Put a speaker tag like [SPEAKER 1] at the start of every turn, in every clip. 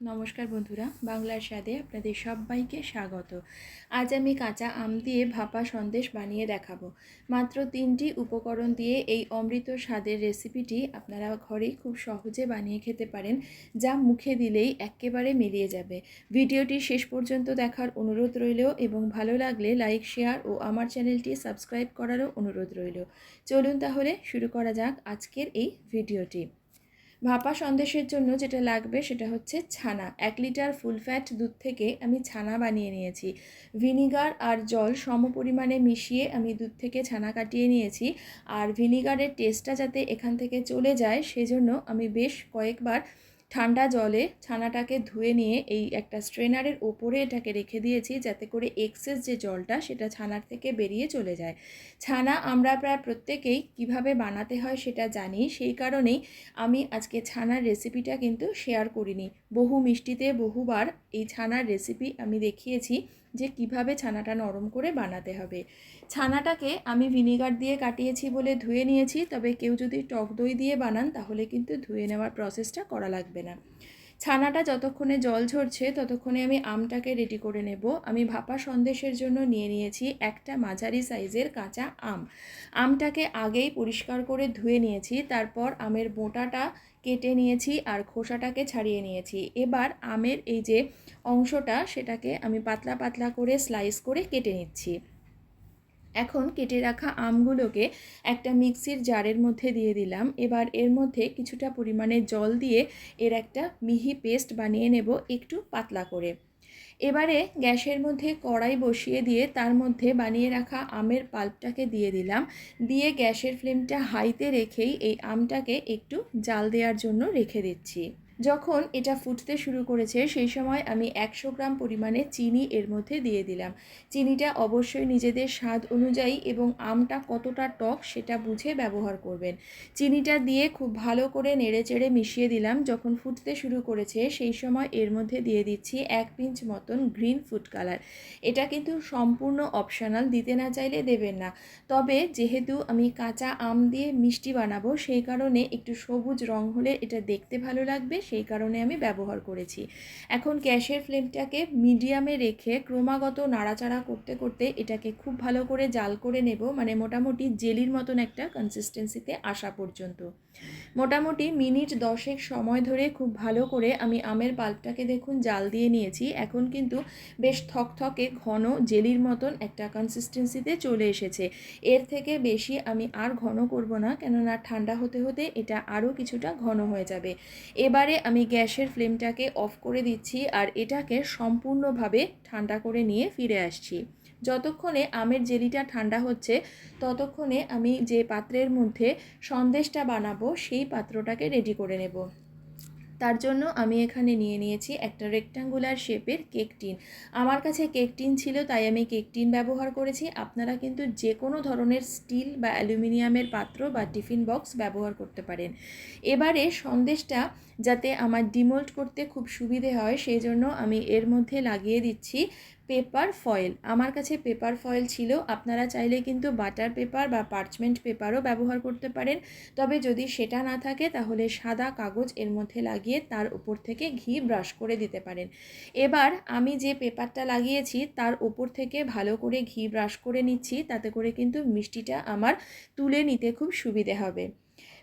[SPEAKER 1] নমস্কার বন্ধুরা, বাংলার স্বাদে আপনাদের সবাইকে স্বাগত। আজ আমি কাঁচা আম দিয়ে ভাপা সন্দেশ বানিয়ে দেখাবো। মাত্র তিনটি উপকরণ দিয়ে এই অমৃত স্বাদের রেসিপিটি আপনারা ঘরেই খুব সহজে বানিয়ে খেতে পারেন, যা মুখে দিলেই একেবারে মিলিয়ে যাবে। ভিডিওটি শেষ পর্যন্ত দেখার অনুরোধ রইল এবং ভালো লাগলে লাইক, শেয়ার ও আমার চ্যানেলটি সাবস্ক্রাইব করারও অনুরোধ রইল। চলুন তাহলে শুরু করা যাক আজকের এই ভিডিওটি। ভাপা সন্দেশের জন্য যেটা লাগবে সেটা হচ্ছে ছানা। এক লিটার ফুল ফ্যাট দুধ থেকে আমি ছানা বানিয়ে নিয়েছি। ভিনিগার আর জল সম পরিমাণে মিশিয়ে আমি দুধ থেকে ছানা কাটিয়ে নিয়েছি। আর ভিনিগারের টেস্টটা যাতে এখান থেকে চলে যায়, সেজন্য আমি বেশ কয়েকবার ঠান্ডা জলে ছানাটাকে ধুয়ে নিয়ে এই একটা স্ট্রেনারের ওপরে এটাকে রেখে দিয়েছি যাতে করে এক্সেস যে জলটা সেটা ছানার থেকে বেরিয়ে চলে যায়। ছানা আমরা প্রায় প্রত্যেকেই কীভাবে বানাতে হয় সেটা জানি, সেই কারণেই আমি আজকে ছানার রেসিপিটা কিন্তু শেয়ার করিনি। বহু মিষ্টিতে বহুবার এই ছানার রেসিপি আমি দেখিয়েছি। যে কীভাবে ছানাটা নরম করে বানাতে হবে। ছানাটাকে আমি ভিনিগার দিয়ে কাটিয়েছি বলে ধুয়ে নিয়েছি, তবে কেউ যদি টক দই দিয়ে বানান তাহলে কিন্তু ধুয়ে নেওয়ার প্রসেসটা করা লাগবে না। ছানাটা যতক্ষণে জল ঝরছে, ততক্ষণে আমি আমটাকে রেডি করে নেব। আমি ভাপা সন্দেশের জন্য নিয়ে নিয়েছি একটা মাঝারি সাইজের কাঁচা আম। আমটাকে আগেই পরিষ্কার করে ধুয়ে নিয়েছি, তারপর আমের বোঁটাটা কেটে নিয়েছি আর খোসাটাকে ছাড়িয়ে নিয়েছি। এবার আমের এই যে অংশটা, সেটাকে আমি পাতলা পাতলা করে স্লাইস করে কেটে নিচ্ছি। এখন কেটে রাখা আমগুলোকে একটা মিক্সির জারের মধ্যে দিয়ে দিলাম। এবার এর মধ্যে কিছুটা পরিমাণে জল দিয়ে এর একটা মিহি পেস্ট বানিয়ে নেব একটু পাতলা করে। এবারে গ্যাসের মধ্যে কড়াই বসিয়ে দিয়ে তার মধ্যে বানিয়ে রাখা আমের পাল্পটাকে দিয়ে দিলাম। দিয়ে গ্যাসের ফ্লেমটা হাইতে রেখেই এই আমটাকে একটু জাল দেওয়ার জন্য রেখে দিচ্ছি। যখন এটা ফুটতে শুরু করেছে, সেই সময় আমি একশো গ্রাম পরিমাণে চিনি এর মধ্যে দিয়ে দিলাম। চিনিটা অবশ্যই নিজেদের স্বাদ অনুযায়ী এবং আমটা কতটা টক সেটা বুঝে ব্যবহার করবেন। চিনিটা দিয়ে খুব ভালো করে নেড়ে চেড়ে মিশিয়ে দিলাম। যখন ফুটতে শুরু করেছে, সেই সময় এর মধ্যে দিয়ে দিচ্ছি এক পিঞ্চ মতন গ্রিন ফুড কালার। এটা কিন্তু সম্পূর্ণ অপশনাল, দিতে না চাইলে দেবেন না। তবে যেহেতু আমি কাঁচা আম দিয়ে মিষ্টি বানাবো, সেই কারণে একটু সবুজ রং হলে এটা দেখতে ভালো লাগবে সেই কারণে আমি ব্যবহার করেছি। এখন গ্যাসের ফ্লেমটাকে মিডিয়ামে রেখে ক্রমাগত নাড়াচাড়া করতে করতে এটাকে খুব ভালো করে জাল করে নেব মানে মোটামুটি জেলির মতন একটা কনসিস্টেন্সিতে আসা পর্যন্ত। মোটামুটি মিনিট দশেক সময় ধরে খুব ভালো করে আমি আমের পাল্পটাকে দেখুন জাল দিয়ে নিয়েছি। এখন কিন্তু বেশ থকথকে ঘন জেলির মতন একটা কনসিস্টেন্সিতে চলে এসেছে। এর থেকে বেশি আমি আর ঘন করব না, কেননা ঠান্ডা হতে হতে এটা আরও কিছুটা ঘন হয়ে যাবে। এবারে আমি গ্যাসের ফ্লেমটাকে অফ করে দিচ্ছি আর এটাকে সম্পূর্ণভাবে ঠান্ডা করে নিয়ে ফিরে আসছি। যতক্ষণে আমের জেলিটা ঠান্ডা হচ্ছে, ততক্ষণে আমি যে পাত্রের মধ্যে সন্দেশটা বানাবো, সেই পাত্রটাকে রেডি করে নেব। তার জন্য আমি এখানে নিয়ে নিয়েছি একটা রেক্টাঙ্গুলার শেপের কেক টিন আমার কাছে কেক টিন ছিল, তাই আমি কেক টিন ব্যবহার করেছি। আপনারা কিন্তু যে কোনো ধরনের স্টিল বা অ্যালুমিনিয়ামের পাত্র বা টিফিন বক্স ব্যবহার করতে পারেন। এবারে সন্দেশটা যাতে আমার ডিমোল্ট করতে খুব সুবিধে হয় সেই জন্য আমি এর মধ্যে লাগিয়ে দিচ্ছি পেপার ফয়েল। আমার কাছে পেপার ফয়েল ছিল, আপনারা চাইলে কিন্তু বাটার পেপার বা পার্চমেন্ট পেপারও ব্যবহার করতে পারেন। তবে যদি সেটা না থাকে, তাহলে সাদা কাগজ এর মধ্যে লাগিয়ে তার উপর থেকে ঘি ব্রাশ করে দিতে পারেন। এবার আমি যে পেপারটা লাগিয়েছি, তার উপর থেকে ভালো করে ঘি ব্রাশ করে নিচ্ছি, তাতে করে কিন্তু মিষ্টিটা আমার তুলে নিতে খুব সুবিধে হবে।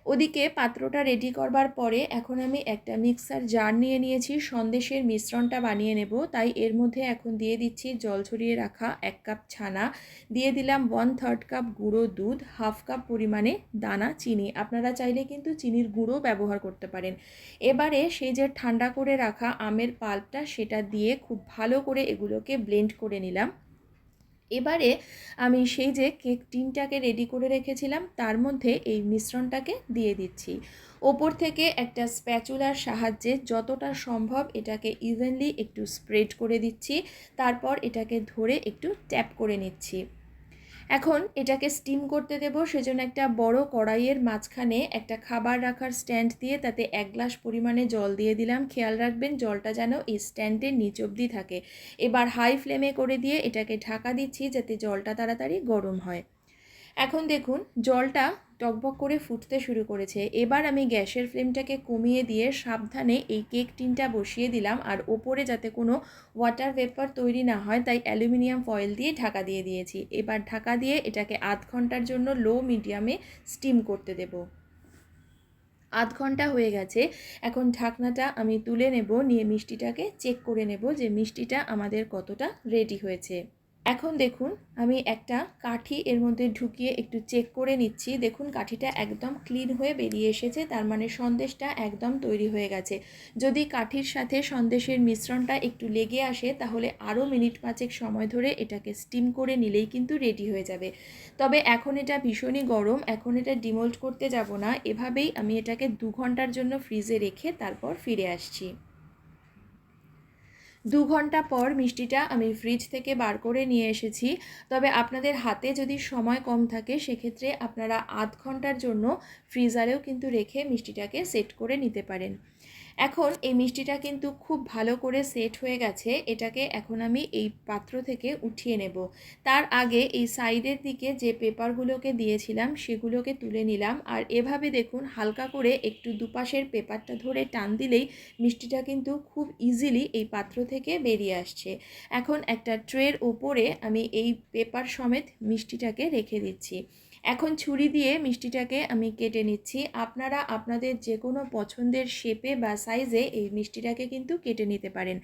[SPEAKER 1] ওদিকে পাত্রটা রেডি করবার পরে এখন আমি একটা মিক্সার জার নিয়ে নিয়েছি, সন্দেশের মিশ্রণটা বানিয়ে নেব। তাই এর মধ্যে এখন দিয়ে দিচ্ছি জল ছড়িয়ে রাখা এক কাপ ছানা। দিয়ে দিলাম ওয়ান থার্ড কাপ গুঁড়ো দুধ হাফ কাপ পরিমাণে দানা, চিনি। আপনারা চাইলে কিন্তু চিনির গুঁড়ো ব্যবহার করতে পারেন। এবারে সেই যে ঠান্ডা করে রাখা আমের পাল্পটা সেটা দিয়ে খুব ভালো করে এগুলোকে ব্লেন্ড করে নিলাম। এবারে আমি সেই যে কেক টিনটাকে রেডি করে রেখেছিলাম, তার মধ্যে এই মিশ্রণটাকে দিয়ে দিচ্ছি। ওপর থেকে একটা স্প্যাচুলার সাহায্যে যতটা সম্ভব এটাকে ইভেনলি একটু স্প্রেড করে দিচ্ছি, তারপর এটাকে ধরে একটু ট্যাপ করে নিচ্ছি। এখন এটাকে স্টিম করতে দেব, সেজন্য একটা বড় কড়াইয়ের মাঝখানে একটা খাবার রাখার স্ট্যান্ড দিয়ে তাতে এক গ্লাস পরিমাণে জল দিয়ে দিলাম। খেয়াল রাখবেন জলটা যেন এই স্ট্যান্ডের নিচ অব্দি থাকে। এবার হাই ফ্লেমে করে দিয়ে এটাকে ঢাকা দিচ্ছি যাতে জলটা তাড়াতাড়ি গরম হয়। এখন দেখুন, জলটা টকবক করে ফুটতে শুরু করেছে। এবার আমি গ্যাসের ফ্লেমটাকে কমিয়ে দিয়ে সাবধানে এই কেক টিনটা বসিয়ে দিলাম আর ওপরে যাতে কোনো ওয়াটার ভেপার তৈরি না হয়, তাই অ্যালুমিনিয়াম ফয়েল দিয়ে ঢাকা দিয়ে দিয়েছি। এবার ঢাকা দিয়ে এটাকে আধ ঘণ্টার জন্য লো মিডিয়ামে স্টিম করতে দেবো। আধ ঘণ্টা হয়ে গেছে। এখন ঢাকনাটা আমি তুলে নেব, নিয়ে মিষ্টিটাকে চেক করে নেব যে মিষ্টিটা আমাদের কতটা রেডি হয়েছে। এখন দেখুন, আমি একটা কাঠি এর মধ্যে ঢুকিয়ে একটু চেক করে নিচ্ছি। দেখুন, কাঠিটা একদম ক্লিন হয়ে বেরিয়ে এসেছে, তার মানে সন্দেশটা একদম তৈরি হয়ে গেছে। যদি কাঠির সাথে সন্দেশের মিশ্রণটা একটু লেগে আসে, তাহলে আরও মিনিট পাঁচেক সময় ধরে এটাকে স্টিম করে নিলেই কিন্তু রেডি হয়ে যাবে। তবে এখন এটা ভীষণই গরম, এখন এটা ডিমোল্ড করতে যাব না। এভাবেই আমি এটাকে দু ঘণ্টার জন্য ফ্রিজে রেখে তারপর ফিরে আসছি। দু ঘণ্টা পর মিষ্টিটা আমি ফ্রিজ থেকে বার করে নিয়ে এসেছি। তবে আপনাদের হাতে যদি সময় কম থাকে, সেক্ষেত্রে আপনারা আধ ঘণ্টার জন্য ফ্রিজারেও কিন্তু রেখে মিষ্টিটাকে সেট করে নিতে পারেন। এখন এই মিষ্টিটা কিন্তু খুব ভালো করে সেট হয়ে গেছে, এটাকে এখন আমি এই পাত্র থেকে উঠিয়ে নেব। তার আগে এই সাইডের দিকে যে পেপারগুলোকে দিয়েছিলাম, সেগুলোকে তুলে নিলাম। আর এভাবে দেখুন, হালকা করে একটু দুপাশের পেপারটা ধরে টান দিলেই মিষ্টিটা কিন্তু খুব ইজিলি এই পাত্র থেকে বেরিয়ে আসছে। এখন একটা ট্রের ওপরে আমি এই পেপার সমেত মিষ্টিটাকে রেখে দিচ্ছি। এখন ছুরি দিয়ে মিষ্টিটাকে আমি কেটে নিচ্ছি। আপনারা আপনাদের যে কোনো পছন্দের শেপে বা সাইজে এই মিষ্টিটাকে কিন্তু কেটে নিতে পারেন।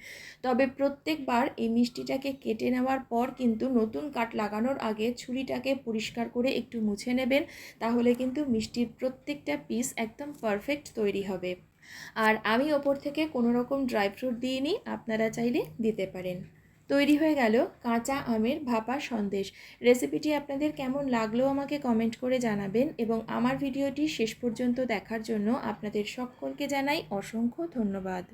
[SPEAKER 1] তবে প্রত্যেকবার এই মিষ্টিটাকে কেটে নেওয়ার পর কিন্তু নতুন কাট লাগানোর আগে ছুরিটাকে পরিষ্কার করে একটু মুছে নেবেন, তাহলে কিন্তু মিষ্টির প্রত্যেকটা পিস একদম পারফেক্ট তৈরি হবে। আর আমি ওপর থেকে কোনো রকম ড্রাই ফ্রুট দিইনি, আপনারা চাইলে দিতে পারেন। তৈরি হয়ে গেল কাঁচা আমের ভাপা সন্দেশ। রেসিপিটি আপনাদের কেমন লাগল আমাকে কমেন্ট করে জানাবেন এবং আমার ভিডিওটি শেষ পর্যন্ত দেখার জন্য আপনাদের সকলকে জানাই অসংখ্য ধন্যবাদ।